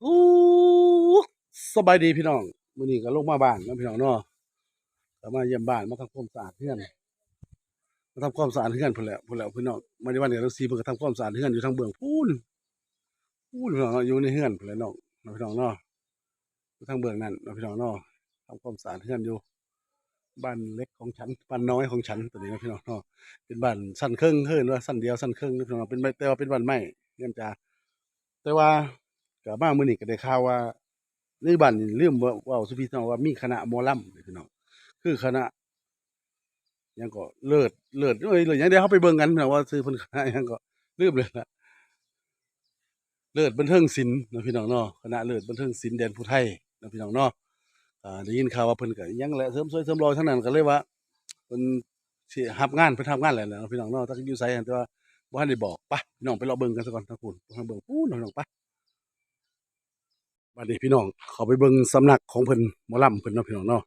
โอ้สบายดีพี่น้องมื้อนี้ก็ลงมาบ้านนะพี่น้องเนาะก็มาเยี่ยมบ้านมาทำความสะอาดเฮือนมาทำความสะอาดเฮือนพุ่นแหละพุ่นแหละพี่น้องมาในวันเดียวเราซีเพิ่นก็ทำความสะอาดเฮือนอยู่ทางเบื้องพูนพูนพี่น้องเนาะอยู่ในเฮือนพุ่นแหละน้องนะพี่น้องเนาะทางเบื้องนั่นนะพี่น้องเนาะทำความสะอาดเฮือนอยู่บ้านเล็กของฉันบ้านน้อยของฉันตัวนี้นะพี่น้องเนาะเป็นบ้านสั้นครึ่งเฮิรนว่าสั้นเดียวสั้นครึ่งนะพี่น้องเป็นแต่ว่าเป็นบ้านไม้เนื่องจาแต่ว่า ก็มามื้อนี้ก็ได้ข่าวว่าในบ้านนี่ลืมเว่าเว้าสุพีน้องว่ามีคณะหมอลำพี่น้องคือคณะยังก็เลิศเลิศเอ้ยเลิศยังเดี๋ยวเฮาไปเบิ่งกันน้องว่าชื่อพิ่นคณะยังก็ลืมเลยละเลิศบันเทิงศิลป์นะพี่น้องเนาะคณะเลิศบันเทิงศิลป์แดนผู้ไทยนะพี่น้องเนาะอ่าได้ยินข่าวว่าเพิ่นก็ยังแหละเสริมสวยเสริมรอยทั้งนั้นก็เลยว่าเพิ่นสิรับงานเพิ่นทำงานแหละแหละพี่น้องเนาะถ้าอยู่ไสแต่ว่าบ่ทันได้บอกไปพี่น้องไปรอเบิ่งกันซะก่อนทางคุณทางเบิ่งปู้น้องๆไป บัดนี้พี่น้องเขาไปเบิ่งสำนักของเพิ่นหมอลำเพิ่นเนาะพี่น้องเนาะ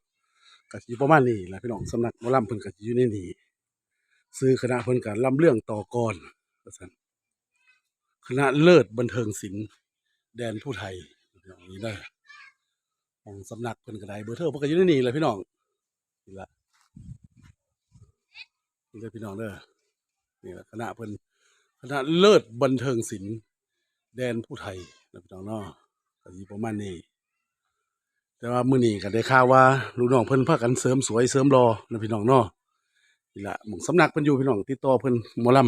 ก็สิประมาณนี้แหละพี่น้องสำนักหมอลำเพิ่นก็สิอยู่ในนี้ซื้อคณะเพิ่นก็ลำเรื่องต่อกรว่าซั่นคณะเลิศบันเทิงศิลป์แดนผู้ไทยพี่น้องนี่เด้ของสำนักเพิ่นก็ไดเบอร์โทอร์เพิ่นก็อยู่ในนี่แหละพี่น้องนี่ละนี่เลยพี่น้องเด้อนี่ละคณะเพิ่นคณะเลิศบันเทิงศิลป์แดนผู้ไทยนะพี่น้องเนาะ ก็สิประมาณนี้ แต่ว่ามื้อนี้ก็ได้ข่าวว่าลูกน้องเพิ่นพากันเสริมสวยเสริมรอนะพี่น้องเนาะนี่ละหม่องสำนักเพิ่นอยู่พี่น้องติดต่อเพิ่นหมอล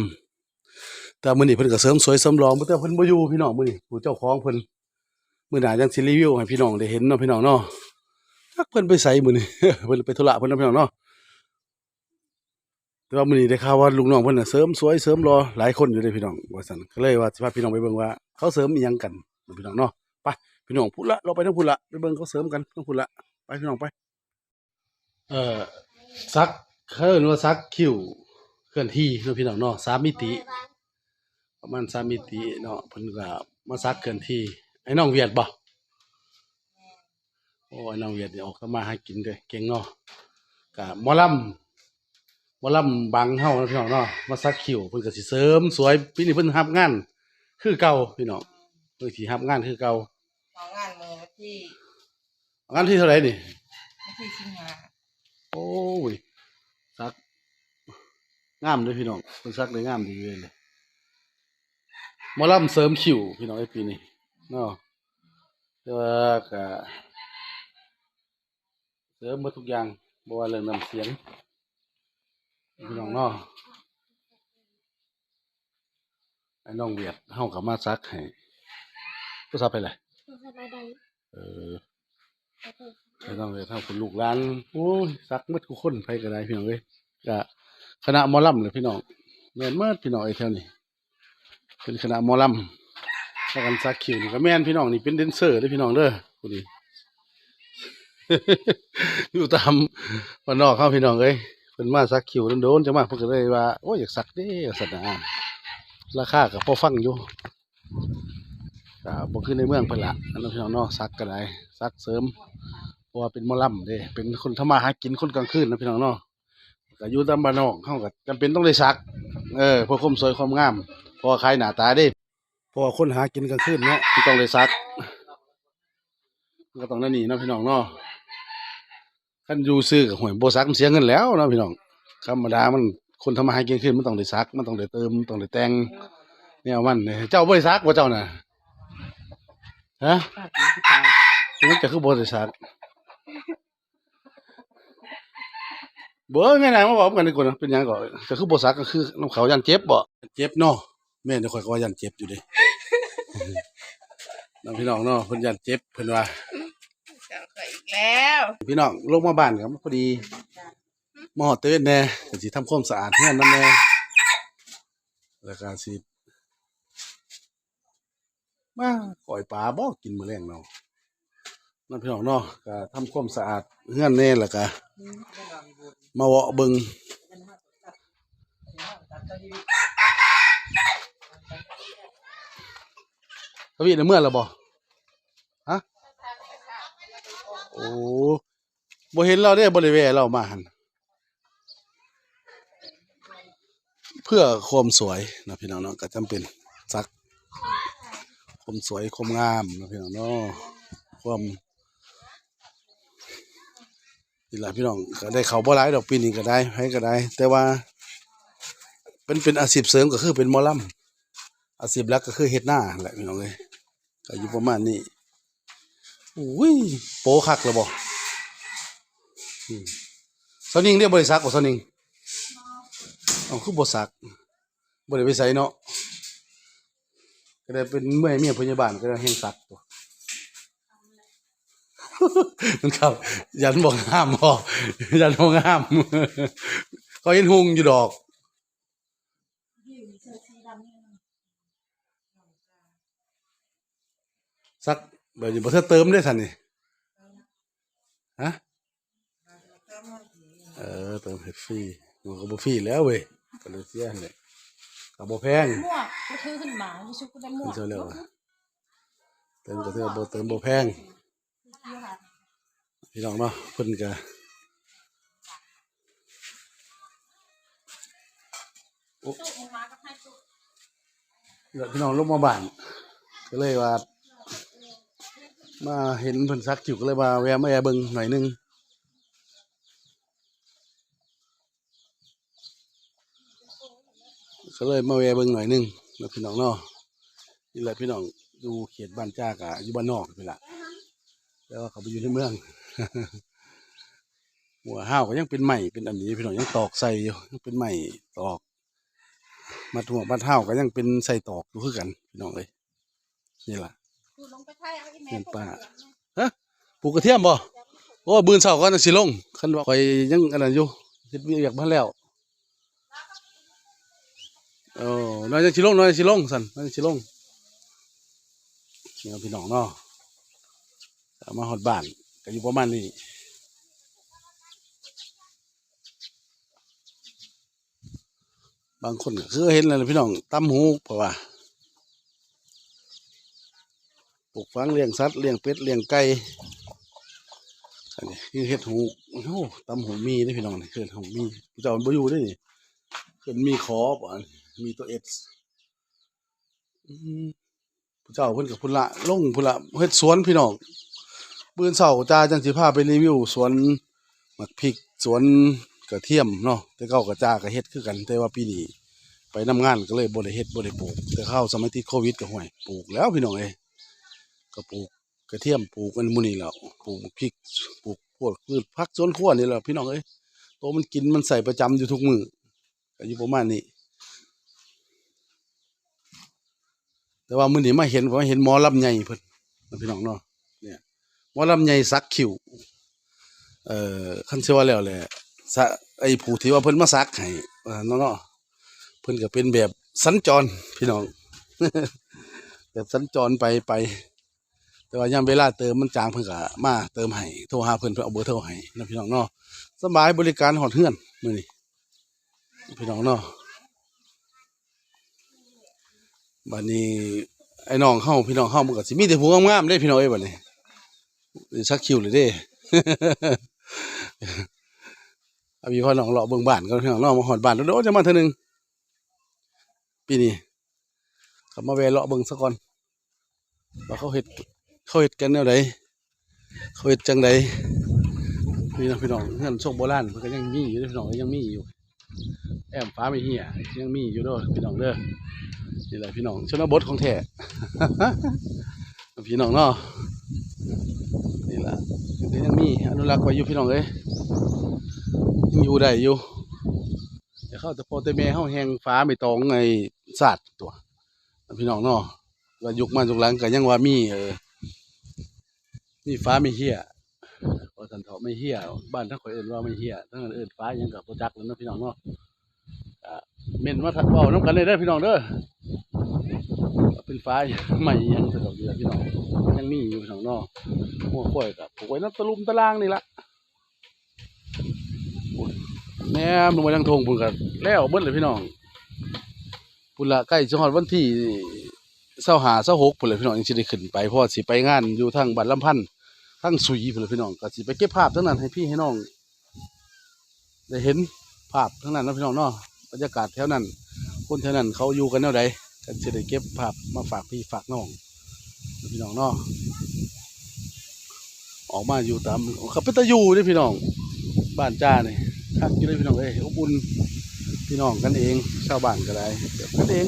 ำแต่มื้อนี้เพิ่นก็เสริมสวยเสริมรอแต่เพิ่นบ่อยู่พี่น้องมื้อนี้ผู้เจ้าของเพิ่นมื่อหน้าจังสิรีวิวให้พี่น้องได้เห็นเนาะพี่น้องเนาะจักเพิ่นไปไสมื้อนี้เพิ่นไปธุระเพิ่นเนาะพี่น้องเนาะแต่ว่ามื้อนี้ได้ข่าวว่าลูกน้องเพิ่นน่ะเสริมสวยเสริมรอหลายคนอยู่เด้พี่น้องว่าซั่นก็เลยว่าสิพาพี่น้องไปเบิ่งว่า เขาเสริมอีหยังกันพี่น้องเนาะ พี่น้องพูดละเราไปทางพูดละไปเบิ่งเขาเสริมกันทางพูดละไปพี่น้องไป เอ่อซักเขาเรียกว่าซักคิวเคลื่อนที่เนาะพี่น้องเนาะสามมิติ ประมาณสามมิติเนาะเพิ่นก็มาซักเคลื่อนที่ไอ้น้องเวียดบ่โอ้ยน้องเวียดเนี่ยออกมาหากินเด้อเก่งเนาะกะหมอลำมอลำบังเฮานะพี่น้องเนาะมาสักคิวเพิ่นก็สิเสริมสวยปีนี้เพิ่นรับงาน คือเก่าพี่น้องเพิ่นสิรับงานคือเก่า ของงานมือวันที่งานที่เท่าไหร่นี่วันที่สิงหาโอ้ยสักงามเด้อพี่น้องเพิ่นสักได้งามดีเลยหมอลำเสริมคิวพี่น้องไอ้ปีนี้เนาะแต่ว่าก็เสริมหมดทุกอย่างบ่ว่าเรื่องน้ำเสียงพี่น้องเนาะไอ้น้องเวียดเฮาก็มาซักให้ผู้ซักไปเลย สบายดีเออไอ้น้องเวียดเฮาคุณลูกหลานโอ้ยซักหมดทุกคนไปก็ได้พี่น้องเอ้ยก็คณะหมอลำเลยพี่น้องแม่นเมิดพี่น้องไอ้แถวนี้เป็นคณะหมอลำถ้ากันซักคิวนี่ก็แม่นพี่น้องนี่เป็นแดนเซอร์เด้อพี่น้องเด้อผู้นี้อยู่ตามบ้านนอกเข้าพี่น้องเอ้ยเพิ่นมาสักคิวโดนๆจังมาเพิ่นก็เลยว่าโอ้ยอยากสักเด้สัตว์นะราคาก็พอฟังอยู่ ก็บ่คือในเมืองเพิ่นละนนั้นพี่น้องเนาะสักก็ได้สักเสริมเพราะว่าเป็นหมอลำเด้เป็นคนทำมาหากินคนกลางคืนนะพี่น้องเนาะก็อยู่ตามบ้านนอกเฮาก็จำเป็นต้องได้สัก เออเพื่อความสวยความงามเพราะว่าขายหน้าตาเด้เพราะว่าคนหากินกลางคืนเนาะต้องได้สักก็ต้องนั่นนี่นะพี่น้องเนาะคันอยู่ซื้อกับหวยบ่ซักมันเสียเงินแล้วนะพี่น้องธรรมดามันคนทำมาหากินขึ้นมันต้องได้ซัก มันต้องได้เติมต้องได้แต่งแนวมันเนี่ยเจ้าบ่ได้ซักบ่เจ้าน่ะ ฮะภาพนี้ที่ตายมันจะคือบ่ได้ซักบ่แม่นางมาบอกกันดีกว่านะเป็นหยังก่อนก็คือบ่ซักก็คือน้ำเขายันเจ็บบ่เจ็บเนาะแม่นเดี๋ยวข่อยก็ว่ายันเจ็บอยู่เด้น้องพี่น้องเนาะเพิ่นยันเจ็บเพิ่นว่า จังเคยอีกแล้วพี่น้องลงมาบ้านครับพอดีมาหอดเต้นแหน่ก็สิทำความสะอาดเฮือนนั่นแหน่แล้วก็สิ มาก่อยปลาบ่กินมื้อแรงเนาะนั่นพี่น้องเนาะก็ทำความสะอาดเฮือนแน่แล้วก็มาเวาะเบิงกวิในเมื่อแล้วบ่ฮะโอ้บ่เห็นเราได้บ่ได้แวะเรามาหันเพื่อความสวยนะพี่น้องเนาะก็จำเป็นซัก ความสวยความงามนะพี่น้องเนาะความนี่แหละพี่น้องก็ได้เขาบ่หลายดอกปีนี้ก็ได้ให้ก็ได้ แต่ว่า เป็นเป็นอาชีพเสริมก็คือเป็นมอลำอาชีพหลักก็คือเฮ็ดหน้าแหละพี่น้องเลยก็อยู่ประมาณนี้อุ้ยโปคักแล้วบ่อืมสนิงเรียกบริษัทบ่สาวนิงเอคือบ่สักบ่ได้ไปใส่เนาะ ก็ได้เป็นเมื่อยเมียพยาบาลก็ได้แห่งสักตัวมันครับ ยันบอกห้ามบ่ยันบอกห้ามเขาเห็นหุงอยู่ดอกสักแบบนี้บ่เธอเติมได้ทันนี่ฮะเออเติมเฮ็ดฟรีมันก็บ่ฟรีแล้วเว้ยก็เลยเสียหั่นแหละ ก็บ่แพงหมวกก็ถือขึ้นมาดิฉันก็ได้หมมัวนกจะเรียกว่าเติมก็เทื่อบ่เติมบ่แพงพี่น้องเนาะเพิ่นก็โอ้เดี๋ยวพี่น้องลงมาบ้าน ก็เลยว่า มาเห็นเพิ่นซักอยู่ก็เลยว่าแวะมาแอเบิ่งหน่อยหนึง ก็เลยมาแวะเบิ่งหน่อยนึงแล้วพี่น้องเนาะนี่แหละพี่น้องอยู่เขตบ้านจ้ากอะอยู่บ้านนอกนี่แหละแล้วเขาไปอยู่ในเมืองหัวห้าวก็ยังเป็นใหม่เป็นอันนี้พี่น้องยังตอกใส่อยู่ยังเป็นใหม่ตอก มาหัวบ้านห้าวก็ยังเป็นใส่ตอกอยู่คือกันพี่น้องเลยนี่แหละคือลงไปไทยเอาอีแม่เงินป้าปลูกกระเทียมบ่โอ้บืนเสาก็จะสิลงคันว่าข่อยยังอันนั้นอยู่เฮ็ดเวียกมาแล้ว โอ้น้อยจะสิลงน้อยจะสิลงสันน้อยจะสิลงเนี่ยพี่น้องเนาะมาฮอดบ้านก็อยู่ประมาณนี้บางคนก็คือเห็นแล้วล่ะพี่น้องตำหูเพราะว่าปลูกฝังเลี้ยงสัตว์เลี้ยงเป็ดเลี้ยงไก่อันนี้คือเห็ดหูโอ้โหตำหูมีได้อพี่น้องนี่คือเห็ดหูมีผู้เจ้ามันบ่อยู่ได้นี่เพิ่นมีขอบ่อัน มีตัวเอสอืมผู้เจ้าเพิ่นกับพุ่นละลงพุ่นละเฮ็ดสวนพี่น้องปืนเสาจ้าจังสิพาไปรีวิวสวนหมักพริกสวนกระเทียมเนาะแต่เก่ากับจ้าก็เฮ็ดคือกัน แต่ว่าปีนี้ไปนำงานก็เลยบ่ได้เฮ็ดบ่ได้ปลูก แต่เข้าสมัยที่โควิดก็ห่วยปลูกแล้วพี่น้องเอ้ก็ปลูกกระเทียมปลูกกันหมูนี่แล้วปลูกพริกปลูกพวกพืชผักสวนครัวนี่แหละพี่น้องเอ้ยโตวมันกินมันใส่ประจำอยู่ทุกมือก็อยู่ประมาณนี้ แต่ว่ามื้อนี้มาเห็นว่าเห็นหมอลำใหญ่เพิ่นนพี่น้องเนาะเนี่ยหมอลำใหญ่สักคิวเอ่อคันสิว่าแล้วแหละสะไอ้ผู้ที่ว่าเพิ่นมาสักให้เออเนาะเนาะเพิ่นก็เป็นแบบสัญจรพี่น้องแบบสัญจรไปไป แต่ว่ายามเวลาเติมมันจางเพิ่นก็มาเติมให้โทรหาเพิ่นเพิ่นเอาเบอร์โทรให้นะพี่น้องเนาะสบายบริการหอดเฮือนมื้อนี้พี่น้องเนาะ บัดนี้ไอ้น้องเฮาพี่น้องเฮามันก็สิมีแต่ผู้งามๆเด้พี่น้องเอ้ยบัดนี้นี่สักคิวเลยเด้เอาพี่พ่อน้องเลาะเบิ่งบ้านก็พี่น้องเนาะมาฮอดบ้านโดดๆจะมาเทื่อหนึงปีนี้ก็มาแวะเลาะเบิ่งซะก่อนว่าเขาเฮ็ดเขาเฮ็ดกันแนวใดเขาเฮ็ดจังใดนี่นะพี่น้องเงินโชคโบราณมันก็ยังมีอยู่พี่น้องยังมีอยู่ แอมฟ้าไม่เหี่ยยังมีอยู่ด้อพี่น้องเด้อ นี่แหละพี่น้องชนบทของแท้พี่น้องเนาะนี่แหละก็ยังมีอนุรักษ์ไว้อยู่พี่น้องเอ้ยยังอยู่ได้อยู่แต่เข้าแต่พอแต่แม่เฮาแหงฟ้าไม่ตองไอ้ศาสตร์ตัว พี่น้องเนาะว่ายุคมายุคหลังก็ยังว่ามีเออมีฟ้าไม่เฮียว่าสันเถาะไม่เฮียบ้านทั้งข่อยเอิ้นว่าไม่เฮียทั้งนั้นเอิ้นฟ้ายังกับบ่จักแล้วนะพี่น้องเนาะ เม่นว่าถ้าเว้านํกันได้เด้อพี่น้องเด้อเป็นฟ้าใหม่ยังสะดอกอยู่พี่น้องยังมีอยู่พี่น้องนาะหัวข้อยก็ปลูกไว้นำตะลุมตะลางนี่ละแหนมลงมาทางทงพุ่นก็แล้วเบิดเลยพี่น้องพุ่นละใกล้จะฮอดวันที่เศร้าหาเศร้าหกพุ่นเลยพี่น้องยังสิได้ขึ้นไปเพราะว่าสิไปงานอยู่ทางบ้านลำพันธ์ทางสุยพุ่นเลยพี่น้องก็สิไปเก็บภาพทั้งนั้นให้พี่ให้น้องได้เห็นภาพทั้งนั้นนะพี่น้องเนาะ รรยากาศแถวนั้น คนแถวนั้นเขาอยู่กันแนวใดกันสิได้เก็บภาพมาฝากพี่ฝากน้องพี่น้องเนาะออกมาอยู่ตามเขาเป็นตะยู่เด้พี่น้อง บ้านจ้านี่คักอยู่เลยพี่น้องเอ้ยอบอุ่นพี่น้องกันเองชาวบ้านก็ได้กันเอง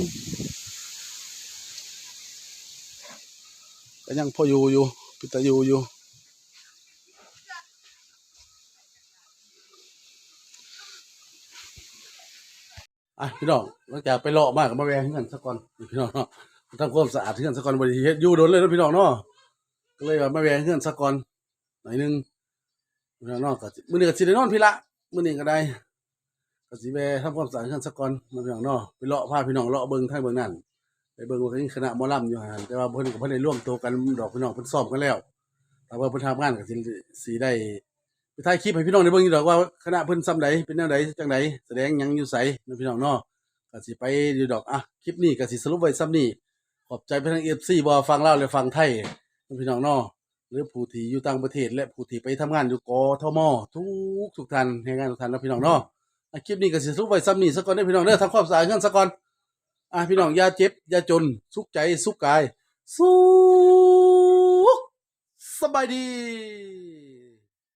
ก็ยังพออยู่อยู่เป็นตะอยู่อยู่ อะพี่น้องหลังจากไปเลาะมากก็มาแวะเงินสักก่อนพี่น้องเนาะทำความสะอาดเงินสักก่อนบริเฮ็ดอยู่โดนเลยนะพี่น้องเนาะก็เลยว่ามาแวะเงินสักก่อนหน่อยหนึงมื้อนี้เนาะก็มื้อนี้ก็สิได้นอนพี่ละมื้อนี้ก็ได้ก็สิไปทำความสะอาดกันสักก่อนมาพี่น้องเนาะไปเลาะพาพี่น้องเลาะเบิ่งทางเบิ่งนั่นไปเบิ่งว่ามีคณะหมอลำอยู่หันแต่ว่าเพิ่นก็บ่ได้ร่วมตัวกันดอกพี่น้องเพิ่นซ้อมกันแล้วแต่ว่าเพิ่นทำงานก็สิสิได้ ไปถ่ายคลิปให้พี่น้องได้เบิ่งอยู่ดอกว่าคณะเพิ่นซำใดเป็นแนวใดจังไดแสดงหยังอยู่ไสนะพี่น้องเนาะก็สิไปอยู่ดอกอะคลิปนี้ก็สิสรุปไว้ซ้ำนี้ขอบใจไปทาง FC บ่ฟังลาวและฟังไทยนะพี่น้องเนาะหรือผู้ที่อยู่ต่างประเทศ และผู้ที่ไปทำงานอยู่กทมทุกทุกท่านให้งานทุกท่านนะพี่น้องเนาะอะคลิปนี้ก็สิสรุปไว้ซ้ำนี้ซะก่อนเด้อพี่น้องเด้อทำความสะอาดเงินซะก่อนอะพี่น้องอย่าเจ็บอย่าจนสุขใจสุขกายสุขสบายดี